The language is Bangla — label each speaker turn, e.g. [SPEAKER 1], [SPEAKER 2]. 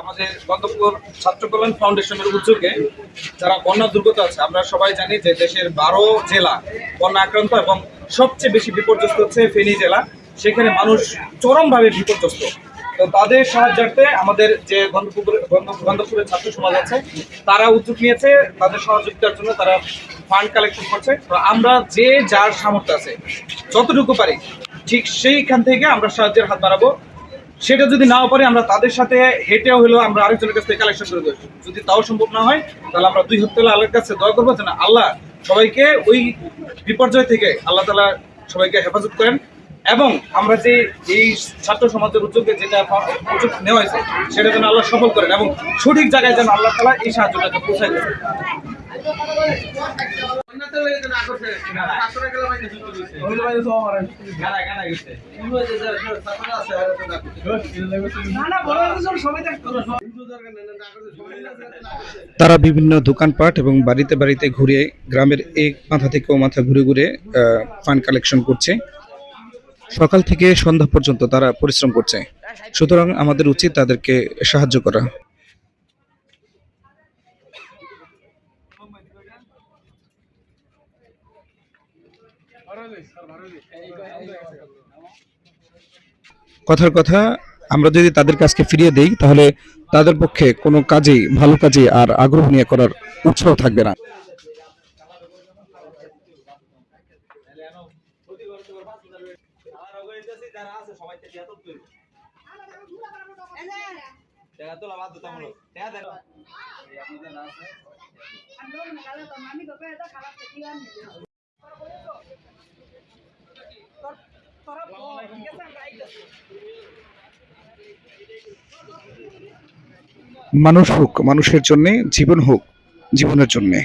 [SPEAKER 1] আমাদের ছাত্র কল্যাণ ফাউন্ডেশনের উদ্যোগে যারা বন্যা দুর্গত আছে, আমরা সবাই জানি যে দেশের বারো জেলা বন্যা আক্রান্ত এবং সবচেয়ে বেশি বিপর্যস্ত হচ্ছে ফেনী জেলা। সেখানে মানুষ চরমভাবে বিপর্যস্ত। তো তাদের সাহায্যার্থে আমাদের যে গন্ধপুর গন্ধপুরের ছাত্র সমাজ আছে, তারা উদ্যোগ নিয়েছে। তাদের সহযোগিতার জন্য তারা ফান্ড কালেকশন করছে, তো আমরা যে যার সামর্থ্য আছে, যতটুকু পারি, ঠিক সেইখান থেকে আমরা সাহায্যের হাত বাড়াবো। সেটা যদি নাও পারি, আমরা তাদের সাথে হেঁটেও হলেও আমরা আরেকজনের কাছ থেকে কালেকশন করে দেবো। যদি তাও সম্ভব না হয়, তাহলে আমরা দুই হপ্তাহ আল্লাহর কাছে দয়া করব যেন আল্লাহ সবাইকে ওই বিপর্যয় থেকে আল্লাহ তালা সবাইকে হেফাজত করেন। এবং আমরা যে এই ছাত্র সমাজের উদ্যোগে যেটা উদ্যোগ নেওয়া হয়েছে, সেটা যেন আল্লাহ সফল করেন এবং সঠিক জায়গায় যেন আল্লাহ তালা এই সাহায্যটাকে পৌঁছায় দেন।
[SPEAKER 2] তারা বিভিন্ন দোকানপাট এবং বাড়িতে বাড়িতে ঘুরে গ্রামের এক মাথা থেকে ও মাথা ঘুরে ঘুরে ফান্ড কালেকশন করছে। সকাল থেকে সন্ধ্যা পর্যন্ত তারা পরিশ্রম করছে। সুতরাং আমাদের উচিত তাদেরকে সাহায্য করা। কথার কথা, আমরা যদি তাদের কাজকে ফিরিয়ে দেই, তাহলে তাদের পক্ষে কোনো কাজেই, ভালো কাজে আর আগ্রহ নিয়ে করার উৎসাহ থাকবে না। মানুষ হোক মানুষের জন্যে জীবন হোক জীবনের জন্যে।